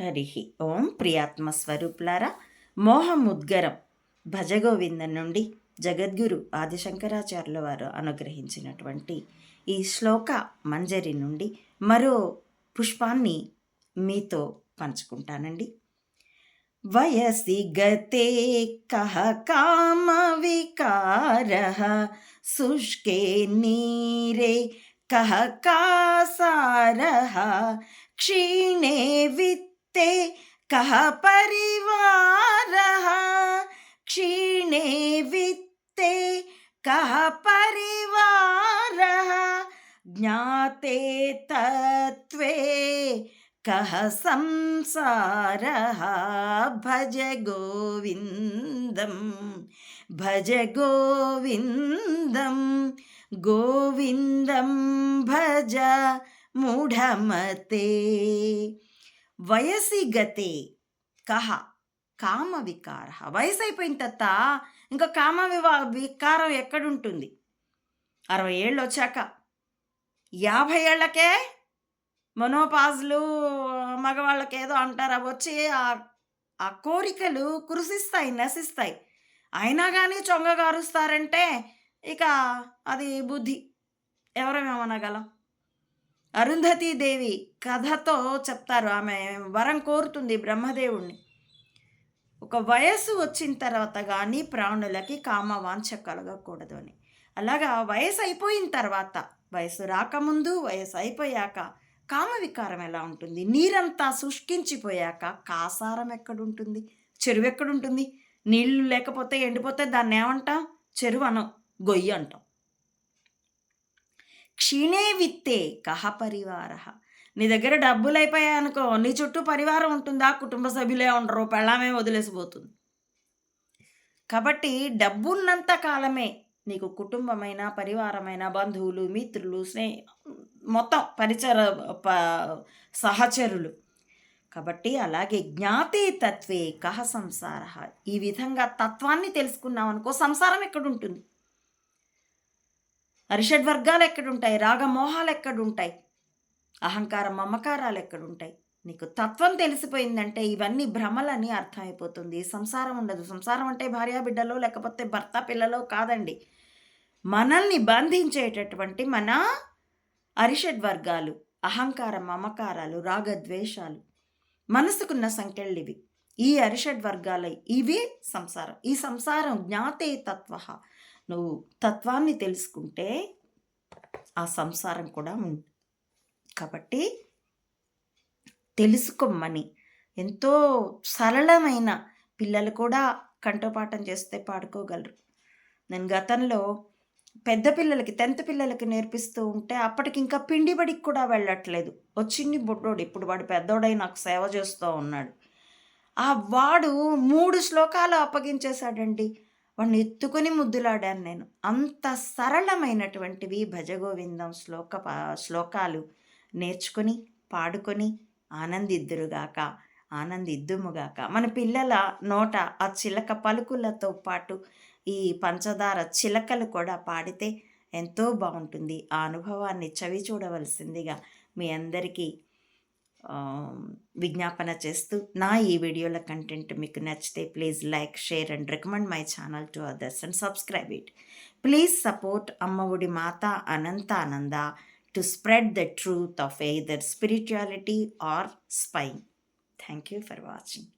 హరి ఓం ప్రియాత్మ స్వరూపులారా మోహముద్గరం భజగోవిందం నుండి జగద్గురు ఆదిశంకరాచార్యుల వారు అనుగ్రహించినటువంటి ఈ శ్లోక మంజరి నుండి మరో పుష్పాన్ని మీతో పంచుకుంటానండి. వయసి గతే కహ కామ వికార శుష్కే నీరే కహ కాసార క్షీణే విత్ ते कः परिवारः? क्षीणे वित्ते कः परिवारः? ज्ञाते तत्त्वे कः संसारः? भज गोविन्दं भज गोविन्दं गोविन्दं भज मूढमते। వయసి గతే కహ కామ వికార వయసు అయిపోయిన తర్వాత ఇంకా కామ వివా వికారం ఎక్కడుంటుంది? అరవై ఏళ్ళు వచ్చాక యాభై ఏళ్ళకే మనోపాజులు మగవాళ్ళకి ఏదో అంటారు. అవి వచ్చి ఆ కోరికలు కురిసిస్తాయి నశిస్తాయి. అయినా కానీ చొంగ గారుస్తారంటే ఇక అది బుద్ధి. ఎవరమేమనగలం అరుంధతీదేవి కథతో చెప్తారు ఆమె వరం కోరుతుంది బ్రహ్మదేవుణ్ణి. ఒక వయస్సు వచ్చిన తర్వాత కానీ ప్రాణులకి కామ వాంఛ కలగకూడదు అని అలాగా వయసు అయిపోయిన తర్వాత వయసు రాకముందు వయసు అయిపోయాక కామ వికారం ఎలా ఉంటుంది? నీరంతా శుష్కించిపోయాక కాసారం ఎక్కడుంటుంది? చెరువు ఎక్కడుంటుంది? నీళ్ళు లేకపోతే ఎండిపోతే దాన్ని ఏమంటాం చెరువు అనం గొయ్యి అంటాం. క్షీణే విత్తే కహ పరివార? నీ దగ్గర డబ్బులు అయిపోయాయనుకో నీ చుట్టూ పరివారం ఉంటుందా? కుటుంబ సభ్యులే ఉండరు పెళ్ళామే వదిలేసిపోతుంది. కాబట్టి డబ్బున్నంత కాలమే నీకు కుటుంబమైన పరివారమైన బంధువులు మిత్రులు స్నేహ మొత్తం పరిచర సహచరులు. కాబట్టి అలాగే జ్ఞాతే తత్వే కహ సంసార? ఈ విధంగా తత్వాన్ని తెలుసుకున్నాం అనుకో సంసారం ఎక్కడుంటుంది? అరిషడ్ వర్గాలు ఎక్కడుంటాయి? రాగమోహాలు ఎక్కడుంటాయి? అహంకార మమకారాలు ఎక్కడుంటాయి? నీకు తత్వం తెలిసిపోయిందంటే ఇవన్నీ భ్రమలని అర్థమైపోతుంది. సంసారం ఉండదు. సంసారం అంటే భార్య బిడ్డలో లేకపోతే భర్త పిల్లలో కాదండి. మనల్ని బంధించేటటువంటి మన అరిషడ్ వర్గాలు అహంకార మమకారాలు రాగద్వేషాలు మనసుకున్న సంఖ్యలు ఇవి. ఈ అరిషడ్ వర్గాలు ఇవి సంసారం. ఈ సంసారం జ్ఞాతే తత్వ. నువ్వు తత్వాన్ని తెలుసుకుంటే ఆ సంసారం కూడా ఉంది. కాబట్టి తెలుసుకోమని ఎంతో సరళమైన పిల్లలు కూడా కంఠపాఠం చేస్తే పాడుకోగలరు. నేను గతంలో పెద్ద పిల్లలకి టెన్త్ పిల్లలకి నేర్పిస్తూ ఉంటే అప్పటికి ఇంకా పిండి బడికి కూడా వెళ్ళట్లేదు. వచ్చింది బుడ్డోడు ఇప్పుడు వాడు పెద్దోడై నాకు సేవ చేస్తూ ఉన్నాడు. ఆ వాడు మూడు శ్లోకాలు అప్పగించేశాడండి. వాడిని ఎత్తుకొని ముద్దులాడాను నేను. అంత సరళమైనటువంటివి భజగోవిందం శ్లోక శ్లోకాలు నేర్చుకొని పాడుకొని ఆనందిద్దురుగాక ఆనందిద్దుముగాక. మన పిల్లల నోట ఆ చిలక పలుకులతో పాటు ఈ పంచదార చిలకలు కూడా పాడితే ఎంతో బాగుంటుంది. ఆ అనుభవాన్ని చవి చూడవలసిందిగా మీ అందరికీ విజ్ఞాపన చేస్తూ నా ఈ వీడియోల కంటెంట్ మీకు నచ్చితే please like share and recommend my channel to others and subscribe it. Please support Ammaodi Matha Anantha Ananda to spread the truth of either spirituality or spy thank you for watching.